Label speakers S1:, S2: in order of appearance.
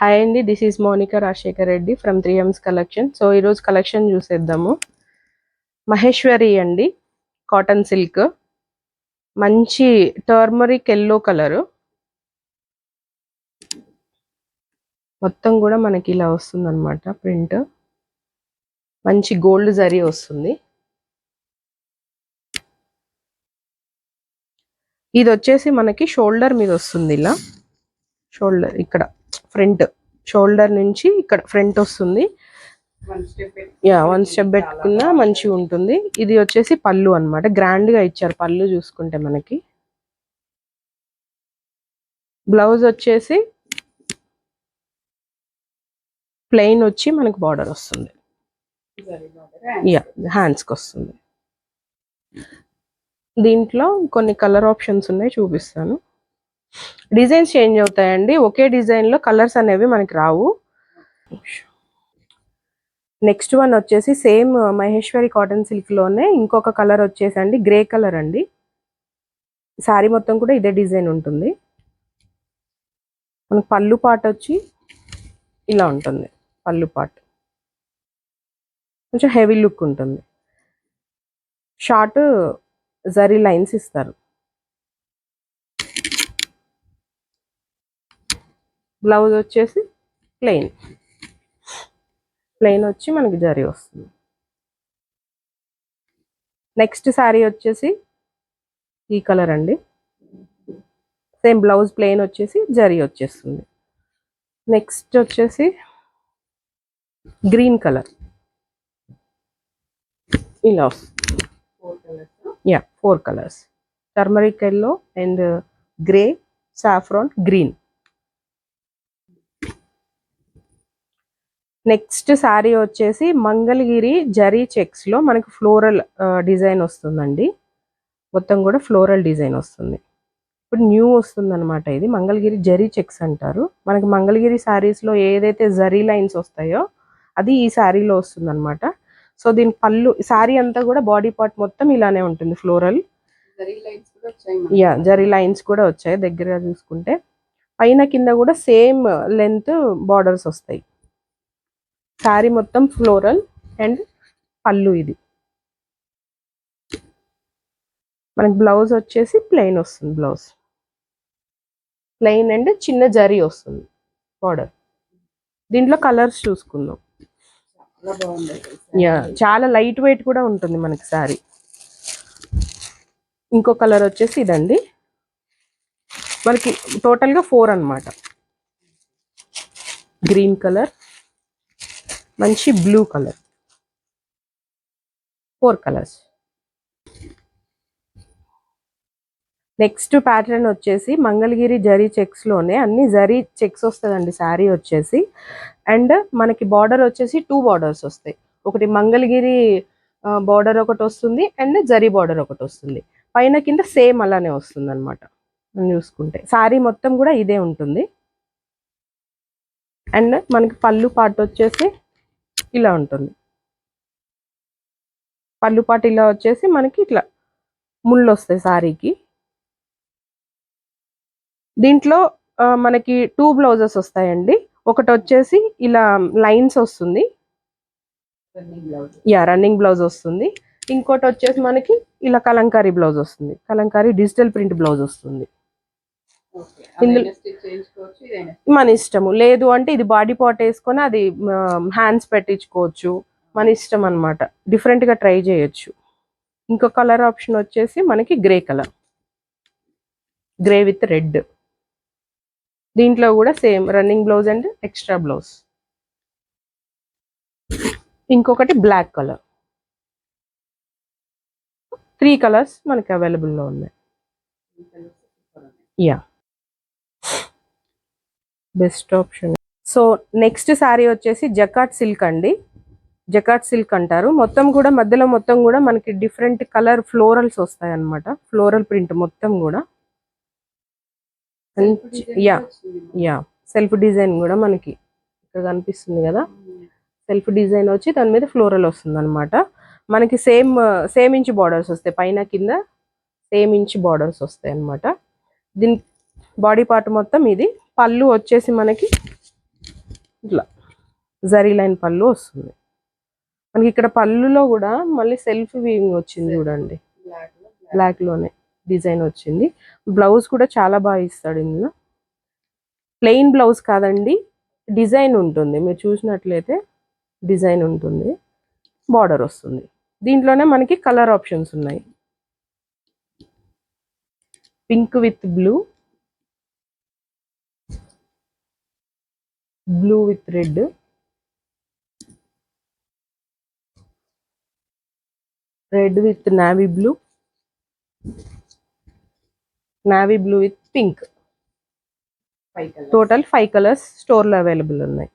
S1: Hi అండి this is Monica Rajasekhar Reddy from three Ms collection so ఈరోజు collection చూసేద్దాము. మహేశ్వరి అండి కాటన్ సిల్క్ మంచి టర్మరిక్ ఎల్లో కలరు మొత్తం కూడా మనకి ఇలా వస్తుంది అనమాట ప్రింట్ మంచి గోల్డ్ జరీ వస్తుంది. ఇది వచ్చేసి మనకి షోల్డర్ మీద వస్తుంది ఇలా. షోల్డర్ ఇక్కడ. ఫ్రంట్ షోల్డర్ నుంచి ఇక్కడ ఫ్రంట్ వస్తుంది. యా వన్ స్టెప్ పెట్టుకున్నా మంచిగా ఉంటుంది. ఇది వచ్చేసి పళ్ళు అనమాట గ్రాండ్గా ఇచ్చారు పళ్ళు చూసుకుంటే మనకి. బ్లౌజ్ వచ్చేసి ప్లెయిన్ వచ్చి మనకి బార్డర్ వస్తుంది. యా హ్యాండ్స్కి వస్తుంది. దీంట్లో కొన్ని కలర్ ఆప్షన్స్ ఉన్నాయి చూపిస్తాను. డిజైన్స్ చేంజ్ అవుతాయండి. ఒకే డిజైన్లో కలర్స్ అనేవి మనకి రావు. నెక్స్ట్ వన్ వచ్చేసి సేమ్ మహేశ్వరి కాటన్ సిల్క్లోనే ఇంకొక కలర్ వచ్చేసి అండి గ్రే కలర్ అండి. శారీ మొత్తం కూడా ఇదే డిజైన్ ఉంటుంది. మనకు పళ్ళు పాట వచ్చి ఇలా ఉంటుంది. పళ్ళు పాట. కొంచెం హెవీ లుక్ ఉంటుంది. షార్ట్ జరీ లైన్స్ ఇస్తారు. బ్లౌజ్ వచ్చేసి ప్లెయిన్ ప్లెయిన్ వచ్చి మనకి జరీ వస్తుంది. నెక్స్ట్ శారీ వచ్చేసి ఈ కలర్ అండి. సేమ్ బ్లౌజ్ ప్లెయిన్ వచ్చేసి జరీ వచ్చేస్తుంది. నెక్స్ట్ వచ్చేసి గ్రీన్ కలర్ ఇలా వస్తుంది. Yeah four colours turmeric yellow and grey saffron green next sari వచ్చేసి మంగళగిరి జరీ చెక్స్లో మనకి ఫ్లోరల్ డిజైన్ వస్తుందండి. మొత్తం కూడా ఫ్లోరల్ డిజైన్ వస్తుంది. ఇప్పుడు న్యూ వస్తుంది అనమాట ఇది. మంగళగిరి జరీ చెక్స్ అంటారు. మనకి మంగళగిరి శారీస్లో ఏదైతే జరీ లైన్స్ వస్తాయో అది ఈ శారీలో వస్తుంది అనమాట సో దీని పళ్ళు శారీ అంతా కూడా బాడీ పార్ట్ మొత్తం ఇలానే ఉంటుంది ఫ్లోరల్. యా జరీ లైన్స్ కూడా వచ్చాయి దగ్గరగా చూసుకుంటే. పైన కింద కూడా సేమ్ లెంత్ బార్డర్స్ వస్తాయి. శారీ మొత్తం ఫ్లోరల్ అండ్ పళ్ళు ఇది. మనకి బ్లౌజ్ వచ్చేసి ప్లెయిన్ వస్తుంది బ్లౌజ్. ప్లెయిన్ అండ్ చిన్న జరీ వస్తుంది బార్డర్. దీంట్లో కలర్స్ చూసుకుందాం. యా చాలా లైట్ వెయిట్ కూడా ఉంటుంది మనకి శారీ. ఇంకో కలర్ వచ్చేసి ఇదండి. మనకి టోటల్గా ఫోర్ అన్నమాట. Green colour. మంచి blue colour. Four colours. Next pattern వచ్చేసి మంగళగిరి జరీ చెక్స్లోనే అన్ని జరీ చెక్స్ వస్తుందండి శారీ వచ్చేసి. అండ్ మనకి బార్డర్ వచ్చేసి టూ బార్డర్స్ వస్తాయి. ఒకటి మంగళగిరి బార్డర్ ఒకటి వస్తుంది అండ్ జరీ బార్డర్ ఒకటి వస్తుంది. పైన కింద సేమ్ అలానే వస్తుంది అనమాట చూసుకుంటే. శారీ మొత్తం కూడా ఇదే ఉంటుంది. అండ్ మనకి పళ్ళు పాటు వచ్చేసి ఇలా ఉంటుంది. పళ్ళు పాటు ఇలా వచ్చేసి మనకి ఇట్లా ముళ్ళు వస్తాయి శారీకి దీంట్లో మనకి టూ బ్లౌజెస్ వస్తాయండి. ఒకటి వచ్చేసి ఇలా లైన్స్ వస్తుంది. యా రన్నింగ్ బ్లౌజ్ వస్తుంది. ఇంకోటి వచ్చేసి మనకి ఇలా కలంకారీ బ్లౌజ్ వస్తుంది. కలంకారీ డిజిటల్ ప్రింట్ బ్లౌజ్ వస్తుంది. మన ఇష్టము. లేదు అంటే ఇది బాడీ పాట్ వేసుకొని అది హ్యాండ్స్ పెట్టించుకోవచ్చు. మన ఇష్టం అనమాట డిఫరెంట్గా ట్రై చేయొచ్చు. ఇంకో కలర్ ఆప్షన్ వచ్చేసి మనకి grey colour. Grey with red. దీంట్లో కూడా same running blouse and extra blouse. ఇంకొకటి బ్లాక్ కలర్. త్రీ కలర్స్ మనకి అవైలబుల్లో ఉన్నాయి. Yeah best option. So next sari వచ్చేసి జకాట్ సిల్క్ అండి. జకాట్ సిల్క్ అంటారు. మొత్తం కూడా మధ్యలో మొత్తం కూడా మనకి డిఫరెంట్ కలర్ ఫ్లోరల్స్ వస్తాయి అన్నమాట ఫ్లోరల్ ప్రింట్ మొత్తం కూడా. యా యా సెల్ఫ్ డిజైన్ కూడా మనకి ఇక్కడ కనిపిస్తుంది కదా. సెల్ఫ్ డిజైన్ వచ్చి దాని మీద ఫ్లోరల్ వస్తుంది అనమాట మనకి సేమ్ సేమ్ ఇంచ్ బార్డర్స్ వస్తాయి. పైన కింద సేమ్ ఇంచ్ బార్డర్స్ వస్తాయి అనమాట దీని బాడీ పార్ట్ మొత్తం ఇది. పళ్ళు వచ్చేసి మనకి ఇట్లా జరీ లైన్ పళ్ళు వస్తుంది. మనకి ఇక్కడ పళ్ళులో కూడా మళ్ళీ సెల్ఫ్ వీవింగ్ వచ్చింది చూడండి. బ్లాక్లోనే డిజైన్ వచ్చింది. బ్లౌజ్ కూడా చాలా బాగా ఇస్తాడు ఇందులో. ప్లెయిన్ బ్లౌజ్ కాదండి డిజైన్ ఉంటుంది. మీరు చూసినట్లయితే డిజైన్ ఉంటుంది. బార్డర్ వస్తుంది. దీంట్లోనే మనకి కలర్ ఆప్షన్స్ ఉన్నాయి. Pink with blue blue with red. Red with navy blue. Navy blue with pink. Total five colours స్టోర్లో అవైలబుల్ ఉన్నాయి.